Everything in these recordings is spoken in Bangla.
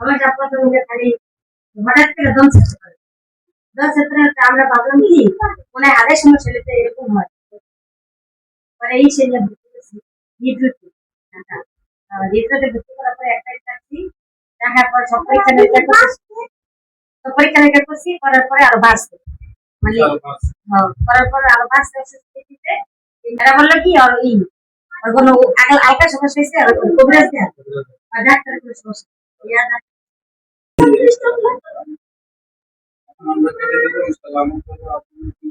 সবাই আপনাদের হঠাৎ করে দম ছেড়ে পারে আমরা ভাবলাম কি মনে হয় সময় ছেলেতে এরকম পরে এই ছেলে হৃদরুটি হৃদরুটে ভর্তি পরে একটা চাকরি রাখার পর সব পরীক্ষা করছি করার পরে আরও বাড়ছে মানে করার হ্যাঁ, পরে আরও বাড়ছে ওষুধ কি আর ই কোনো আগে- আলকা সমস্যা হয়েছে আর কবিরাজ দেয়া আর ডাক্তার কোনো সমস্যা নেই। ইয়া ডাক্তার- আমরা কেটে দিলাম সালাম করবো আপনি কি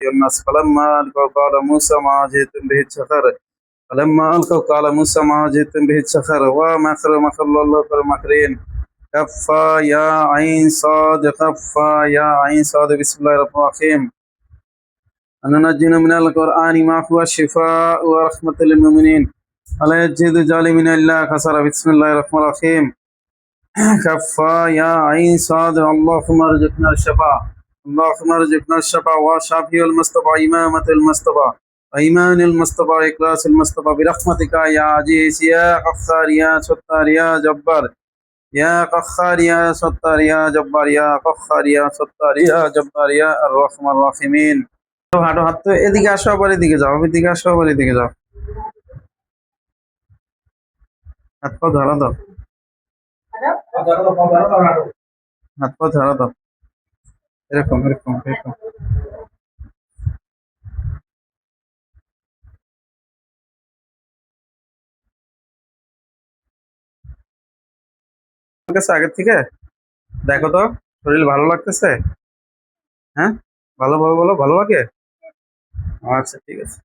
الناس فلما ألقوا قال موسى ما جئتم به السخر فلما ألقوا قال موسى ما جئتم به السخر ومكر مكر الله خير كفى يا عين صاد كفى يا عين صاد. بسم الله الرحمن الرحيم. أن ننجينا من القرآن ما هو شفاء ورحمة للمؤمنين. ألا يجد الظالمين إلا خسر بسم الله الرحمن الرحيم. كفى يا عين صاد. اللهم ارزقنا الشفاء. اللهم ارزقنا الشفاء. وشافي المصطفى إمامة المصطفى. وإيمان المصطفى إخلاص المصطفى. برحمتك يا عزيز يا غفار يا ستار يا جبار. يا قخار يا ستار يا جبار يا قخار يا ستار يا جبار يا الرحمن الرحيمين হাঁটো হাত তো এদিকে আসো আবার এদিকে যাও এদিকে আসো আবার এদিকে যাও হাত পা ধরা দাও হাত পা ধরা দাও এরকম এরকম এরকম কাছে আগের থেকে? দেখো তো, শরীর ভালো লাগতেছে? হ্যাঁ? ভালো ভালোভাবে বলো, ভালো লাগে? আচ্ছা ঠিক আছে।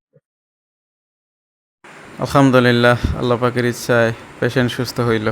আলহামদুলিল্লাহ, আল্লাহ পাকের ইচ্ছায় পেশেন্ট সুস্থ হইল।